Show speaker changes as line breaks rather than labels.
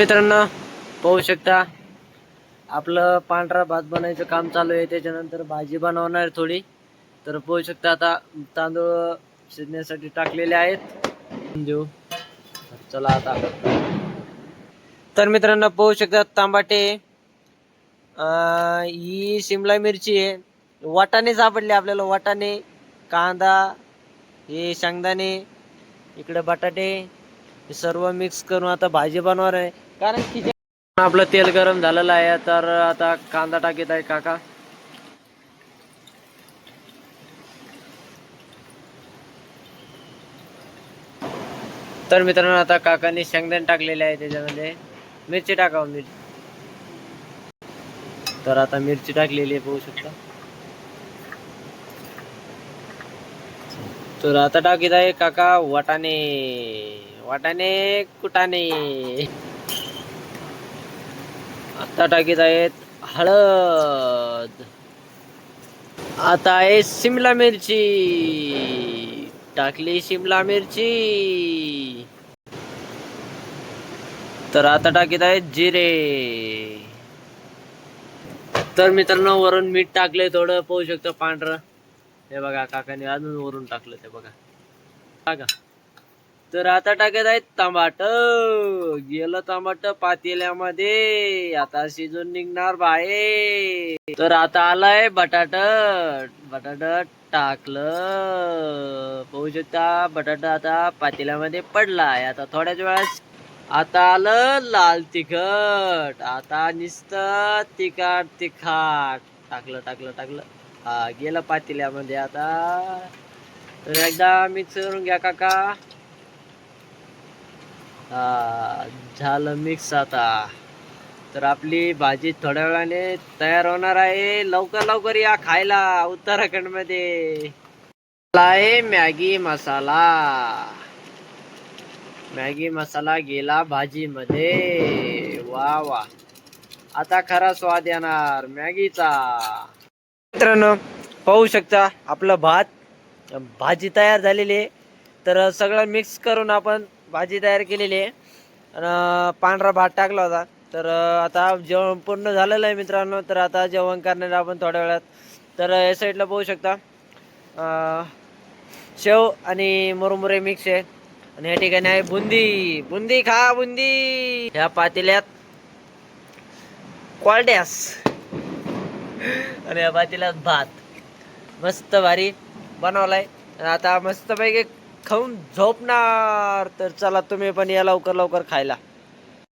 मित्रांनो पाहू शकता आपलं पांढरा भात बनायचं काम चालू आहे. त्याच्यानंतर भाजी बनवणार थोडी. तर पाहू शकता आता तांदूळ शिजण्यासाठी टाकलेले आहेत. देऊ. चला आता. तर मित्रांनो पाहू शकता तांबाटे. अं, ही शिमला मिरची आहे. वाटाणे सापडले आपल्याला वाटाणे कांदा हे शेंगदाणे इकडे बटाटे. हे सर्व मिक्स करून आता भाजी बनवणार आहे. कारण की आपलं तेल गरम झालेलं आहे तर आता कांदा टाकीत आहे काका. तर मित्रांनो आता काकांनी शेंगदाणे टाकलेले आहे त्याच्यामध्ये. मिरची टाकाव मिरची. तर आता मिरची टाकलेली आहे पाहू शकता. तर आता टाकीत आहे काका वाटाणे. वाटाणे कुटाणे. आता टाकीत आहेत हळद. आता आहे शिमला मिरची. टाकली शिमला मिरची. तर आता टाकीत आहेत जिरे. तर मित्रांनो वरून मीठ टाकले थोडं पाहू शकतो पांढरं. हे बघा काकाने अजून वरून टाकलं ते बघा. बघा तर आता टाकत आहेत तांबाट. गेलं तांबाट पातेल्यामध्ये. आता शिजून निघणार बाहेर. तर आता आलाय बटाट. बटाट टाकलं. पाहू शकता बटाटा आता पातेल्यामध्ये पडलाय. आता थोड्याच वेळात आता आलं लाल तिखट. आता निसतं तिखट तिखट. टाकलं टाकलं टाकलं. हा गेलं पातेल्यामध्ये आता. तर एकदा मिक्स करून घ्या काका. झालं मिक्स आता. तर आपली भाजी थोड्या वेळाने तयार होणार आहे. लवकर लवकर या खायला उत्तराखंडमध्ये आहे मॅगी मसाला. मॅगी मसाला गेला भाजी मध्ये वा वा. आता खरा स्वाद येणार मॅगीचा. मित्रांनो पाहू शकता आपलं भात. भाजी तयार झालेली आहे. तर सगळं मिक्स करून आपण भाजी तयार केलेली आहे. आणि पांढरा भात टाकला होता. तर आता जेवण पूर्ण झालेलं आहे मित्रांनो. तर आता जेवण करणार आपण थोड्या वेळात. तर या साईडला पाहू शकता. शेव आणि मुरमुरे मिक्स आहे. आणि या ठिकाणी आहे बुंदी. बुंदी खा बुंदी. ह्या पातेल्यात क्वालड्यास आणि या पातेल्यात भात. मस्त भारी बनवलाय. आणि आता मस्तपैकी खाऊन झोपणार. तर चला तुम्ही पण या लवकर लवकर खायला.